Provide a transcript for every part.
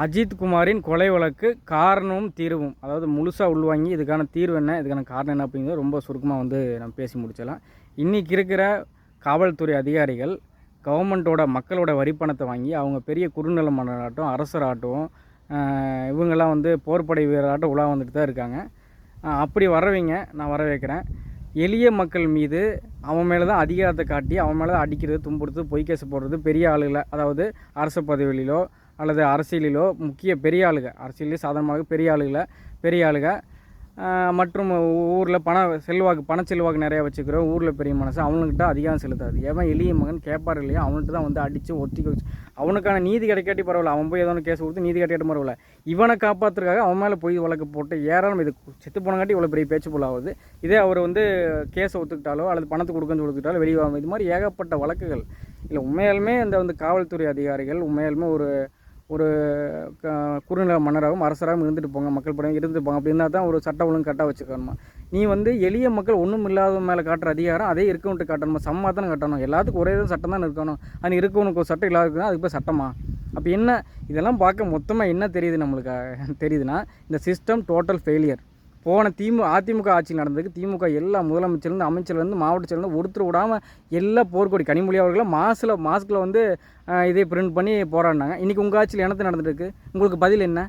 அஜித் குமாரின் கொலை வழக்கு காரணமும் தீர்வும். அதாவது முழுசாக உள்வாங்கி இதுக்கான தீர்வு என்ன இதுக்கான காரணம் என்ன அப்படிங்கிறது ரொம்ப சுருக்கமாக வந்து நம்ம பேசி முடிச்சிடலாம். இன்றைக்கி இருக்கிற காவல்துறை அதிகாரிகள் கவர்மெண்ட்டோட மக்களோட வரிப்பணத்தை வாங்கி அவங்க பெரிய குறுநில மன்னராட்டம் அரசராட்டம் இவங்கெல்லாம் வந்து போர்ப்படை வீரராட்டம் உலா வந்துட்டு தான் இருக்காங்க. அப்படி வரவைங்க நான் வர வைக்கிறேன் எளிய மக்கள் மீது அவன் மேலே தான் அதிகாரத்தை காட்டி அவன் மேலே தான் அடிக்கிறது துன்புறுத்து பொய்க்கேசு போடுறது பெரிய ஆளுகளை அதாவது அரசு பதவிகளிலோ அல்லது அரசியலிலோ முக்கிய பெரிய ஆளுக அரசியலே சாதாரணமாக பெரிய ஆளுகளை பெரிய ஆளுக மற்றும் ஊரில் பண செல்வாக்கு பண செல்வாக்கு நிறையா வச்சுக்கிறோம். ஊரில் பெரிய மனசு அவனுக்கிட்ட அதிகாரம் செலுத்தாது. எவன் எளிய மகன் கேட்பார் இல்லையா அவன்கிட்ட தான் வந்து அடித்து ஒத்திக்க வச்சு. அவனுக்கான நீதி கிடைக்காட்டி பரவாயில்ல அவன் போய் ஏதோ ஒன்று கேஸ் கொடுத்து நீதி கிடைக்காட்டி பரவாயில்ல. இவனை காப்பாற்றுறதுக்காக அவன் மேலே போய் வழக்கு போட்டு ஏராளம் இது செத்து போனங்காட்டி இவ்வளோ பெரிய பேச்சு போல ஆகுது. இதே அவர் வந்து கேஸை ஒத்துக்கிட்டாலோ அல்லது பணத்தை கொடுக்கன்னு கொடுத்துட்டாலோ வெளியே இது மாதிரி ஏகப்பட்ட வழக்குகள். இல்லை உண்மையாலுமே இந்த வந்து காவல்துறை அதிகாரிகள் உண்மையாலுமே ஒரு ஒரு க- குறுநில மன்னராகவும் அரசராகவும் இருந்துட்டு போங்க மக்கள் படம் இருந்துட்டு போங்க. அப்படின்னா தான் ஒரு சட்டம் ஒழுங்கு கரெக்டாக வச்சுக்கணுமா? நீ வந்து எளிய மக்கள் ஒன்றும் இல்லாத மேலே காட்டுற அதிகாரம் அதே இருக்கவன்ட்டு காட்டணுமா? தான் காட்டணும். எல்லாத்துக்கும் ஒரே தான் சட்டம் தான் இருக்கணும். அது இருக்கவனுக்கு ஒரு சட்டம் இல்லாத இருக்குன்னா அதுக்கு போய் சட்டமா? அப்போ என்ன? இதெல்லாம் பார்க்க மொத்தமாக என்ன தெரியுது நம்மளுக்கு? தெரியுதுன்னா இந்த சிஸ்டம் டோட்டல் ஃபெயிலியர் போன திமுக அதிமுக ஆட்சி நடந்ததுக்கு திமுக எல்லா முதலமைச்சர்லேருந்து அமைச்சர்லேருந்து மாவட்ட செயலருந்து ஒருத்தர் விடாமல் எல்லா போர்க்கொடி கனிமொழி அவர்களும் மாசில் மாஸ்கில் வந்து இதே பிரிண்ட் பண்ணி போராடினாங்க. இன்றைக்கி உங்கள் ஆட்சியில் என்னத்து நடந்துருக்கு உங்களுக்கு பதில் என்ன?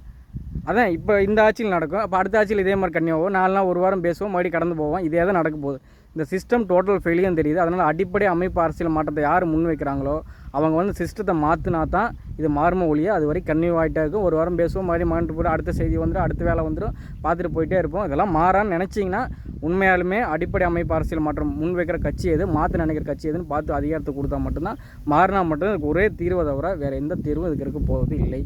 அதான் இப்போ இந்த ஆட்சியில் நடக்கும். அப்போ அடுத்த ஆட்சியில் இதே மாதிரி கன்னியாவோ நாலு நாள் ஒரு வாரம் பேசுவோம் மறுபடியும் கடந்து போவோம். இதே தான் நடக்க போகுது. இந்த சிஸ்டம் டோட்டல் ஃபெயிலியும் தெரியுது. அதனால் அடிப்படை அமைப்பு அரசியல் மாற்றத்தை யார் முன் வைக்கிறாங்களோ அவங்க வந்து சிஸ்டத்தை மாற்றினா தான் இது மாறும ஒழிய அது வரைக்கும் கன்னியூ ஆகிட்டே இருக்கும். ஒரு வாரம் பேசுவோம் மாதிரி மாண்டு போய்ட்டு அடுத்த செய்தி வந்துடும் அடுத்த வேலை வந்துடும் பார்த்துட்டு போயிட்டே இருப்போம். இதெல்லாம் மாறான்னு நினச்சிங்கன்னா உண்மையாலுமே அடிப்படை அமைப்பு அரசியல் மாற்றம் முன் வைக்கிற கட்சி எது மாற்ற நினைக்கிற கட்சி எதுன்னு பார்த்து அதிகாரத்தை கொடுத்தா மட்டும்தான். மாறினா மட்டும்தான் இதுக்கு ஒரே தீர்வை தவிர வேறு எந்த தீர்வும் இதுக்கு இருக்க போவது இல்லை.